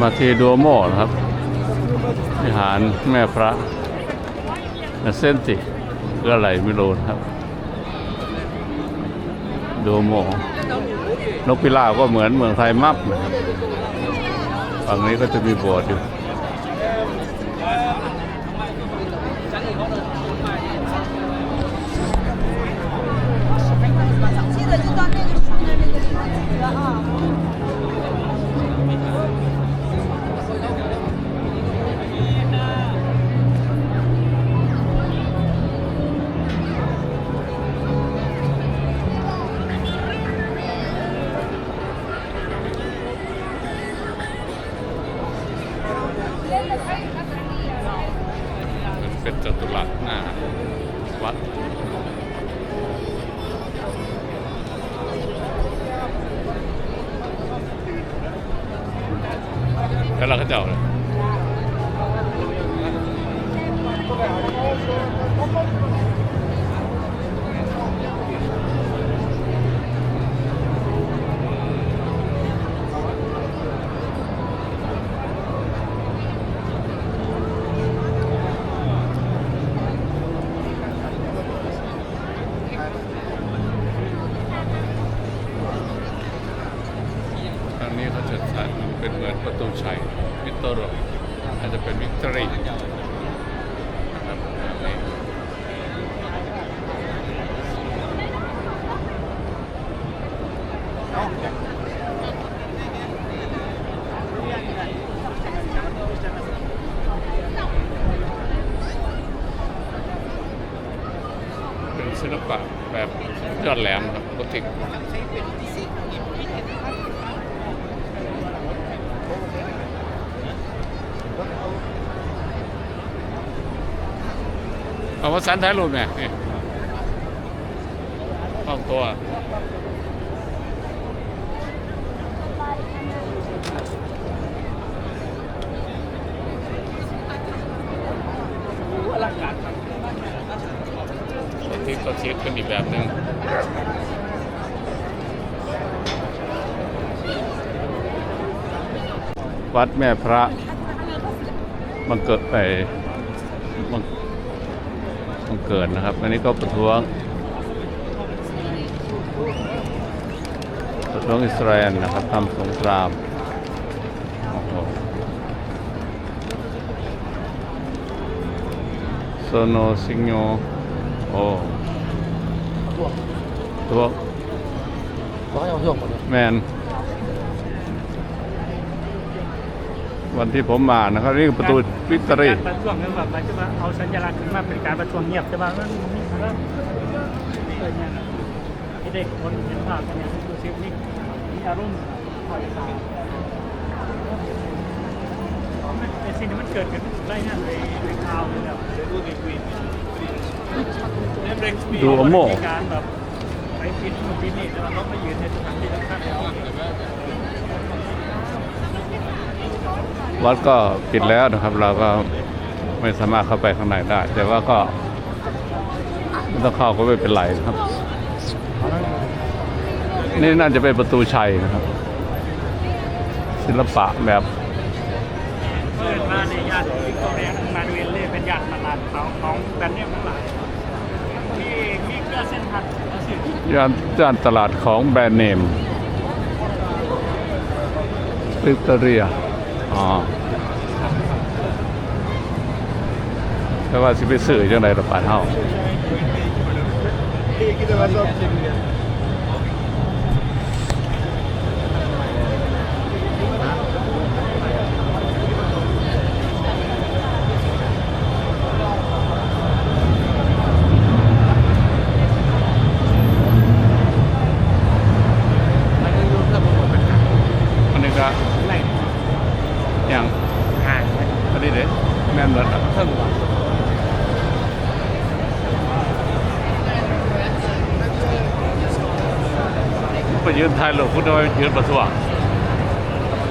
มาเทดัวโมนะครับวิหารแม่พระนาเซนติหรืออะไรไม่โลนะครับดัวโมนกพิราบก็เหมือนเมืองไทยมับนะครับฝั่งนี้ก็จะมีโบสถ์อยู่ เอาว่าสันถ่ายรูปเนี่ยห้องตัวโกธิกก็คิดเป็นอีกแบบหนึ่งวัดแม่พระบังเกิดไป เกิดนะครับ อันนี้ก็ประท้วง ประท้วงอิสราเอลนะครับทำสงครามโซโนซิงโยโอ้ตัวร้อยเอาช่วงหมดเลยแมน วันที่ผมมานะครับนี่คือประตูวิกตอรี่การประท้วงเนี่ยแบบมันจะว่าเอาสัญลักษณ์ขึ้นมาเป็นการประท้วงเงียบแต่ว่ามันมีคำว่าเออเนี่ยนะที่เด็กคนเห็นภาพกันเนี่ยดูซินี่มีอารมณ์คอยตามในสิ่งที่มันเกิดขึ้นไล่นั่นเลยในข่าวเลยแบบดูโอโม่มีการแบบไปปิดนู่นปิดนี่แต่ว่าต้องมายืนในสถานที่สำคัญแล้ว วัดก็ปิดแล้วนะครับ เราก็ไม่สามารถเข้าไปข้างในได้ แต่ว่าก็ไม่ต้องเข้าก็ไม่เป็นไรนะครับ นี่น่าจะเป็นประตูชัยนะครับ ศิลปะแบบเพื่อนมาในญาติวิกตอเรียมาดูเอลเล่เป็นญาติมาลานเขาของแบรนด์เนมทั้งหลายมีมีเกลือเส้นผัดเอาสิย่านยานตลาดของแบรนด์เนมวิกตอเรีย อ๋อแต่ว่าสิไปซื้อจังไดละปานเฮา อันนี้ก็ ไหน อย่าง ห่าง อันนี้เด้แม่นเบิดอะ เพิ่งว่ะ ไปยืนถ่ายรูปคุณทำไมยืนประท้วง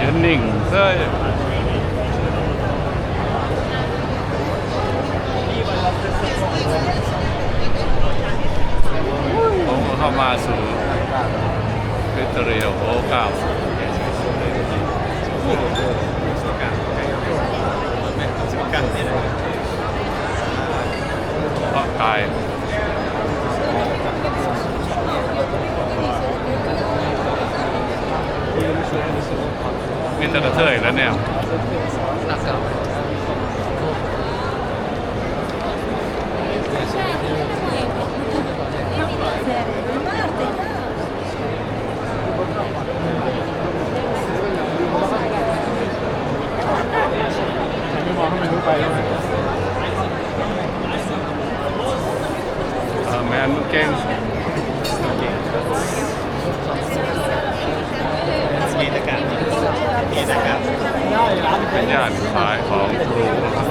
ยืนนิ่งเซ้ยผมเข้ามาสู่วิตเตอเรียโอเก้า มองให้มันรู้ไปแล้ว เออแมนเก่ง มีตะการมีตะการ เป็นย่านขายของครูนะครับ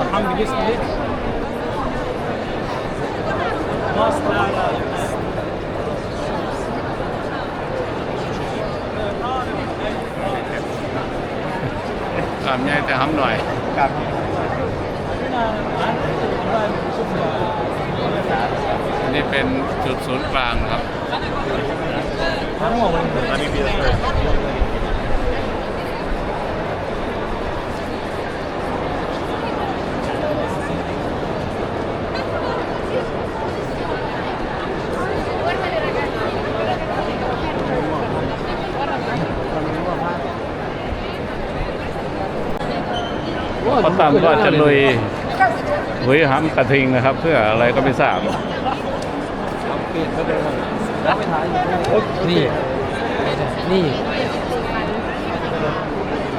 เราจะเข้ ตามก็จะลุยลุยห้ำกระทิงนะครับ เพื่ออะไรก็ไม่ทราบนี่ นี่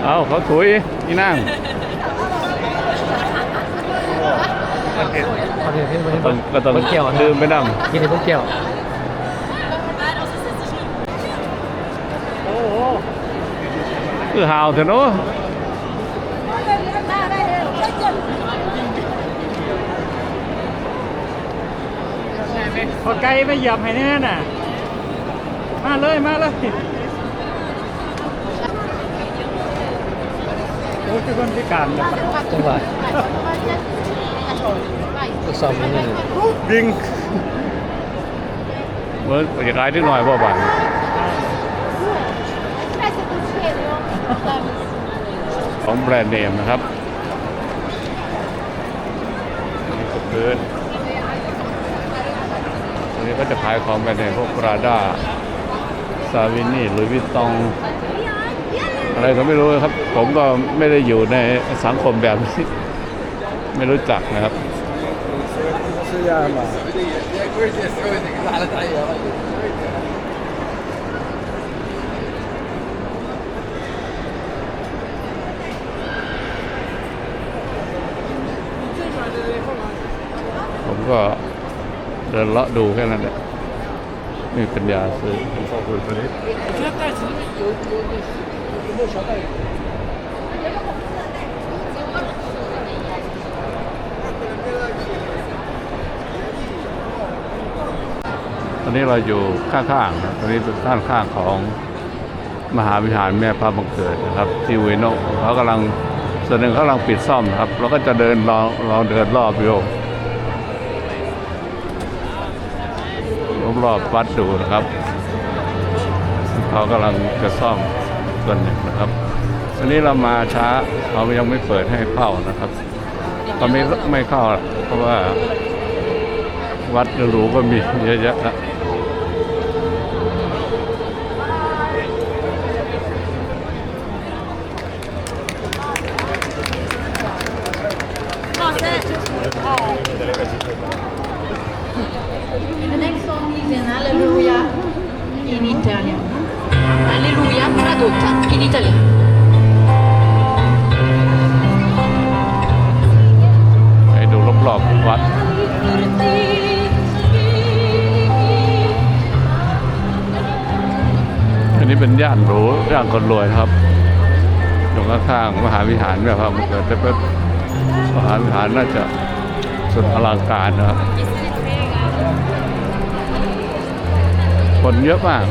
เอาเขาถุยนี่นั่งประเทศที่มันต้องก็ต้องเกี่ยวนะดื่มไปนกินในพวกเกี่ยวโอ้โหำคือหาวเถอะเนาะ พอไกลไม่เหยียบให้แน่น่ะ มาเลยมาเลยโอ้ทุกคนพิการนะจังหวะทดสอบนี่บิงเมื่อจะกลายนิดหน่อยบ่บ่ายของแบรนด์เนมนะครับนี่ก็พื้นอัน จะขายของแบรนด์เนมพวกปราด้าซาวินี่ลุยวิตตอง อะไรก็ไม่รู้ครับ ผมก็ไม่ได้อยู่ในสังคมแบบนี้ ไม่รู้จักนะครับผมก็เดินเลาะดูแค่นั้นแหละไมีปัญญาซื้อผมขอบคุณตัวนี้ตอนนี้เราอยู่ข้างๆนะตอนนี้เป็นด้านข้างของมหาวิหารแม่พระบังเกิดนะครับ ที่เวโนเขากำลังส่วนหนึ่งเขากำลังปิดซ่อมนะครับ เราก็จะเดินลองลองเดินรอบอยู่ รอบๆวัดดูนะครับเขากำลังจะซ่อมส่วนหนึ่งนะครับอันนี้เรามาช้าเขายังไม่เปิดให้เข้านะครับตอนนี้ไม่เข้าเพราะว่าวัดหรูก็มีเยอะแยะ เป็นย่านหรูย่านคนรวยครับตรงข้างมหาวิหารแบบครับเกิดแต่เป็นมหาวิหารน่าจะสุดอลังการนะครับคนเยอะมาก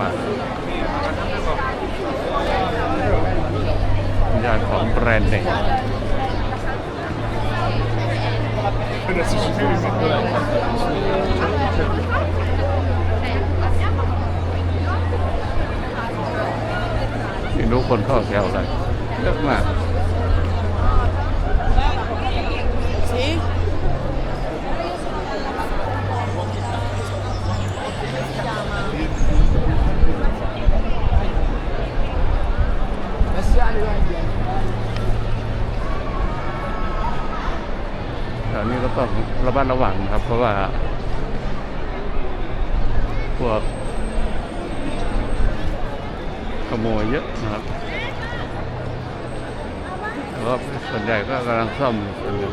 มาญาณของแบรนด์เนี่ห็นทุคนเข้าแถวเลยเยอะมาก ก็ต้องระมัดระวังนะครับ เพราะว่า พวกขโมยเยอะนะครับแล้วก็ส่วนใหญ่ก็กำลังซ่อมอยู่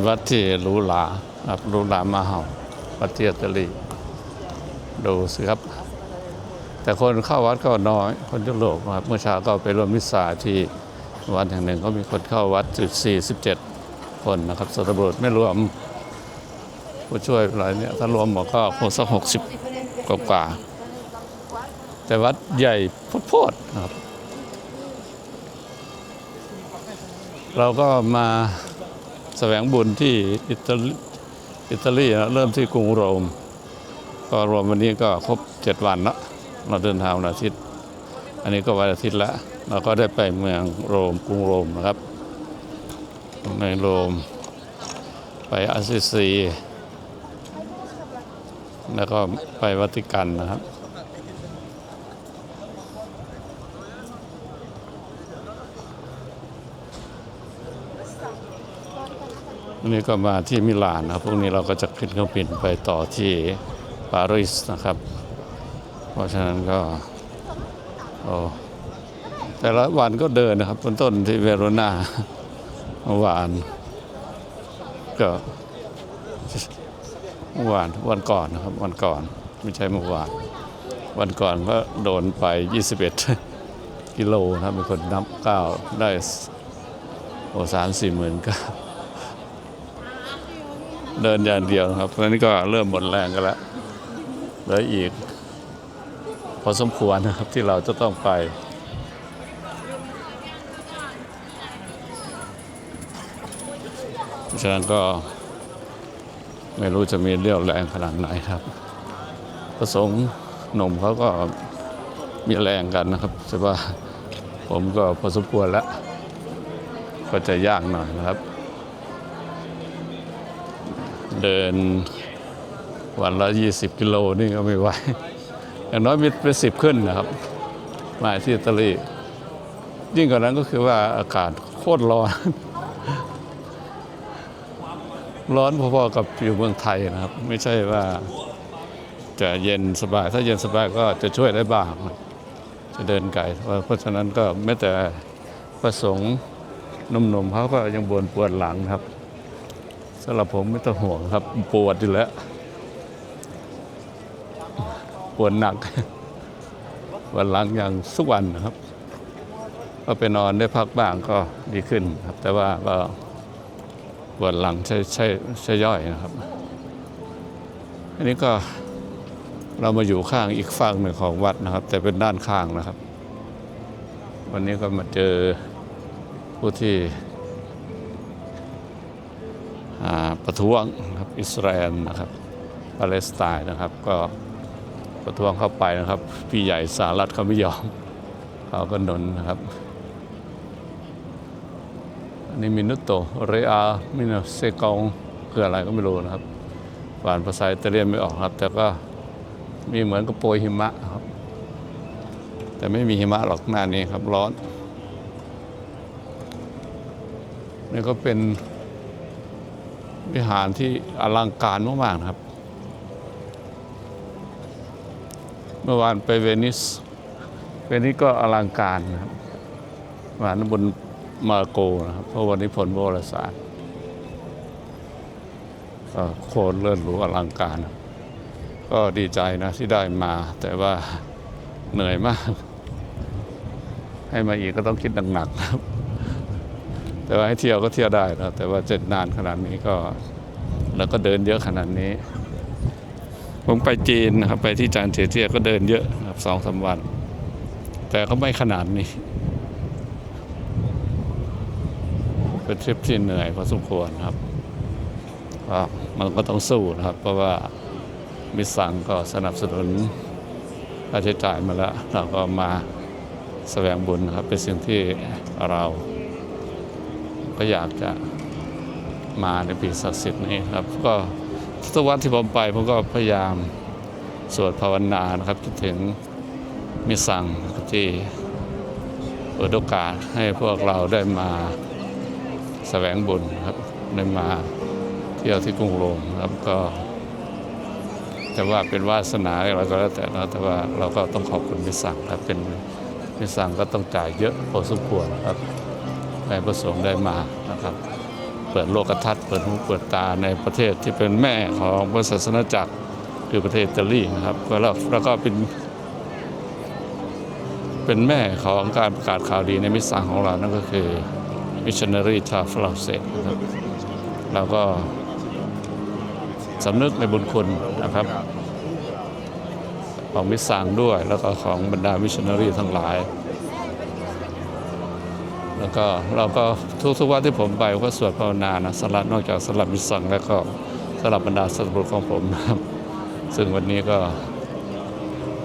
เป็นวัดที่หรูหราครับหรูหรามาเห่าวัดเทียตลีดูสิครับ แต่คนเข้าวัดก็น้อย คนยุโรปนะครับเมื่อเช้าก็ไปร่วมมิสซาที่วัดแห่งหนึ่งก็มีคนเข้าวัดจุด47 คนนะครับสตบุรุษไม่รวมผู้ช่วยอะไรเนี่ยถ้ารวมหมดก็คงสักหกสิบกว่าแต่วัดใหญ่โพดๆนะครับ เราก็มา แสวงบุญที่อิตาลีอิตาลีนะเริ่มที่กรุงโรม ก็รวมวันนี้ก็ครบเจ็ดวันล้วเราเดินทางวันอาทิตย์ อันนี้ก็วันอาทิตย์ล้วเราก็ได้ไปเมืองโรมกรุงโรมนะครับในโรมไปอาซิซี แล้วก็ไปวัติกันนะครับ วันนี้ก็มาที่มิลานนะครับพรุ่งนี้เราก็จะขึ้นเครื่องบินไปต่อที่ปารีสนะครับ เพราะฉะนั้นก็โอ้แต่ละวันก็เดินนะครับต้นต้นที่เวโรนาเมื่อวานก็เมื่อวานวันก่อนนะครับวันก่อนไม่ใช่เมื่อวาน วันก่อนก็โดนไป 21 กิโลนะครับมีคนนับก้าวได้โอ้สามสี่หมื่นก้า เดินอย่างเดียวครับตอนนี้ก็เริ่มหมดแรงกันแล้วเหลืออีก พอสมควรนะครับที่เราจะต้องไปฉะนั้นก็ไม่รู้จะมีเรี่ยวแรงขนาดไหนครับประสงค์หนุ่มเขาก็มีแรงกันนะครับแต่ว่าผมก็พอสมควรแล้ว ก็จะยากหน่อยนะครับ เดินวันละ 20 กิโลนี่ก็ไม่ไหวอย่างน้อยมีเป็นสิบขึ้นนะครับ มาที่อิตาลียิ่งกว่านั้นก็คือว่าอากาศโคตรร้อน ร้อนพอๆกับอยู่เมืองไทยนะครับ ไม่ใช่ว่าจะเย็นสบาย ถ้าเย็นสบายก็จะช่วยได้บ้าง จะเดินไกลเพราะฉะนั้นก็แม้แต่ประสงค์หนุ่มๆเขาก็ยังบวนปวดหลังครับ สำหรับผมไม่ต้องห่วงครับ ปวดอยู่แล้ว ปวดหนัก วันหลังอย่างทุกวันนะครับ ก็ไปนอนได้พักบ้างก็ดีขึ้นครับ แต่ว่าก็ปวดหลังใช่ใช่ใช่ย่อยนะครับ อันนี้ก็เรามาอยู่ข้างอีกฝั่งหนึ่งของวัดนะครับ แต่เป็นด้านข้างนะครับ วันนี้ก็มาเจอผู้ที่ ประท้วงนะครับอิสราเอลนะครับปาเลสไตน์นะครับก็ประท้วงเข้าไปนะครับ พี่ใหญ่สหรัฐเขาไม่ยอมเขาก็หนนนะครับอันนี้มินุโตเรอามินเซกองคืออะไรก็ไม่รู้นะครับอ่านภาษาอิตาเลียนไม่ออกครับ แต่ก็มีเหมือนกับโปรยหิมะครับ แต่ไม่มีหิมะหรอกหน้านี้ครับร้อนนี่ก็เป็น วิหารที่อลังการมากๆนะครับ เมื่อวานไปเวนิส เวนิสก็อลังการนะครับวารบนมาโกนะครับเพราะวันนี้ผลโบราณศาสตร์ก็โคตรเลื่อนหรูอลังการ ก็ดีใจนะที่ได้มา แต่ว่าเหนื่อยมาก ให้มาอีกก็ต้องคิดหนักๆครับ แต่ว่าให้เที่ยวก็เที่ยวได้นะแต่ว่าเจ็ดนานขนาดนี้ก็ แล้วก็เดินเยอะขนาดนี้ ผมไปจีนนะครับไปที่จานเจียเจียก็เดินเยอะนะครับสองสามวัน แต่ก็ไม่ขนาดนี้ เป็นทริปที่เหนื่อยพอสมควรครับมันก็ต้องสู้นะครับ เพราะว่ามิสซังก็สนับสนุนค่าใช้จ่ายมาแล้ว เราก็มาแสวงบุญครับเป็นสิ่งที่เรา ก็อยากจะมาในปีศักดิ์สิทธิ์นี้ครับ ก็ทุกวันที่ผมไปผมก็พยายามสวดภาวนานะครับคิดถึงมิสซังที่เปิดโอกาสให้พวกเราได้มาแสวงบุญครับได้มาเที่ยวที่กรุงโรมครับก็จะว่าเป็นวาสนาอะไรก็แล้วแต่นะแต่ว่าเราก็ต้องขอบคุณมิสซังครับเป็นมิสซังก็ต้องจ่ายเยอะพอสมควรครับ ในประสงค์ได้มานะครับ เปิดโลกทัศน์เปิดหูเปิดตาในประเทศที่เป็นแม่ของพระศาสนาจักรคือประเทศอิตาลีนะครับแล้วแล้วก็เป็นเป็นแม่ของการประกาศข่าวดีในมิสซังของเรานั่นก็คือมิชชันนารีชาวฝรั่งเศสนะครับเราก็สำนึกในบุญคุณนะครับ ของมิสซังด้วยแล้วก็ของบรรดามิชชันนารีทั้งหลาย แล้วก็เราก็ทุกๆวันที่ผมไปก็สวดภาวนานะสลับนอกจากสลับมิสังแล้วก็สลับบรรดาสัตว์บุรุษของผมนะครับ ซึ่งวันนี้ก็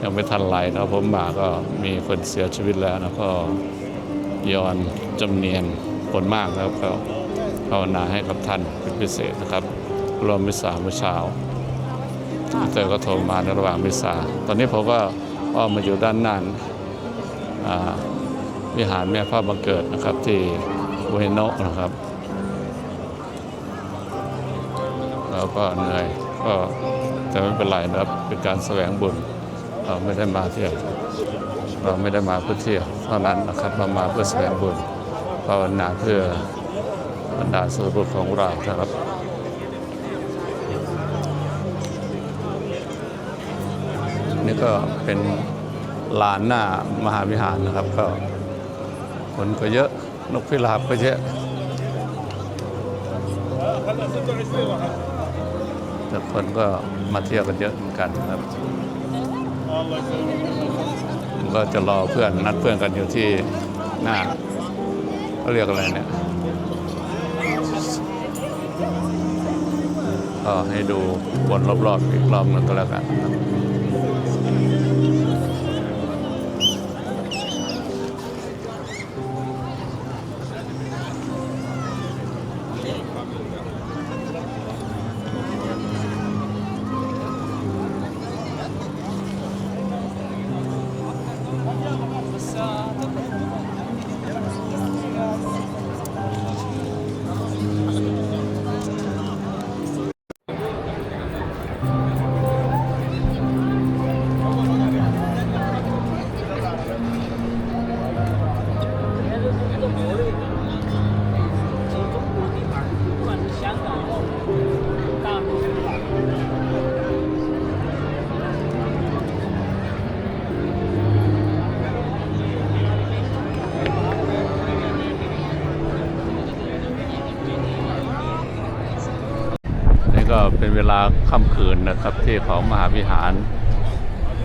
ยังไม่ทันไรนะผมมาก็มีคนเสียชีวิตแล้วนะก็ย้อนจำเนียนผลมากแล้วก็ภาวนาให้กับท่านเป็นพิเศษนะครับ รวมมิสาเมื่อเช้าเตอก็โทรมาในระหว่างมิสาตอนนี้ผมก็อ้อมมาอยู่ด้านหน้าอ่า วิหารแม่พระบังเกิดนะครับ ที่โบเฮโนะนะครับเราก็เหนื่อยก็แต่ไม่เป็นไรนะครับเป็นการแสวงบุญเราไม่ได้มาเที่ยวเราไม่ได้มาเพื่อเที่ยวเท่านั้นนะครับเรามาเพื่อแสวงบุญภาวนาเพื่อบรรดาสุรุษของเรานะครับนี่ก็เป็นลานหน้ามหาวิหารนะครับก็ คนก็เยอะ นกพิราบก็เยอะแต่คนก็มาเที่ยวกันเยอะเหมือนกันครับผมก็จะรอเพื่อนนัดเพื่อนกันอยู่ที่หน้าเขาเรียกอะไรเนี่ยก็ให้ดูวนรอบๆอีกรอบหนึงก็แล้วกันครับาค่ำคืนนะครับ ที่ของมหาวิหาร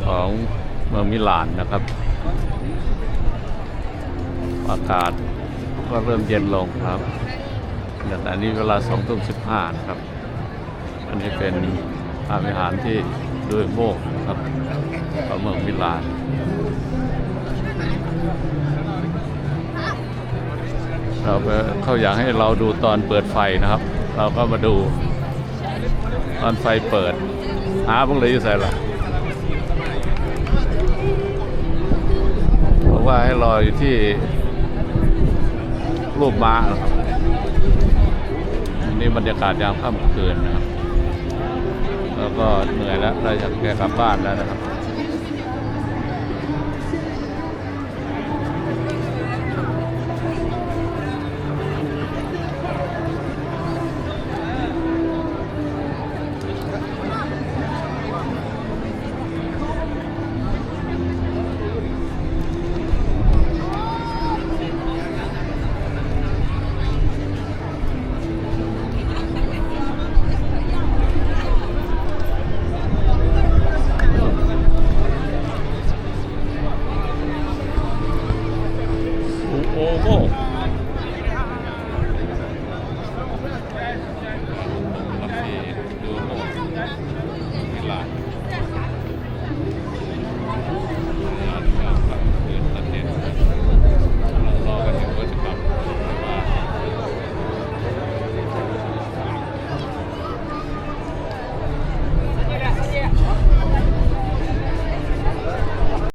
ของเมืองมิลานนะครับ อากาศก็เริ่มเย็นลงครับแต่อันนี้เวลาสองทุ่มสิบห้านะครับ อันนี้เป็นมหาวิหารที่ด้วยโมกนะครับของเมืองมิลานเราเขาอยากให้เราดูตอนเปิดไฟนะครับ เราก็มาดู ตอนไฟเปิด หาพวกเลยอยู่ใส่ละบอกว่าให้รออยู่ที่ รูปม้านะครับนี่บรรยากาศยามค่ำคืนนะครับ แล้วก็เหนื่อยแล้วเราจะแกกลับบ้านแล้วนะครับ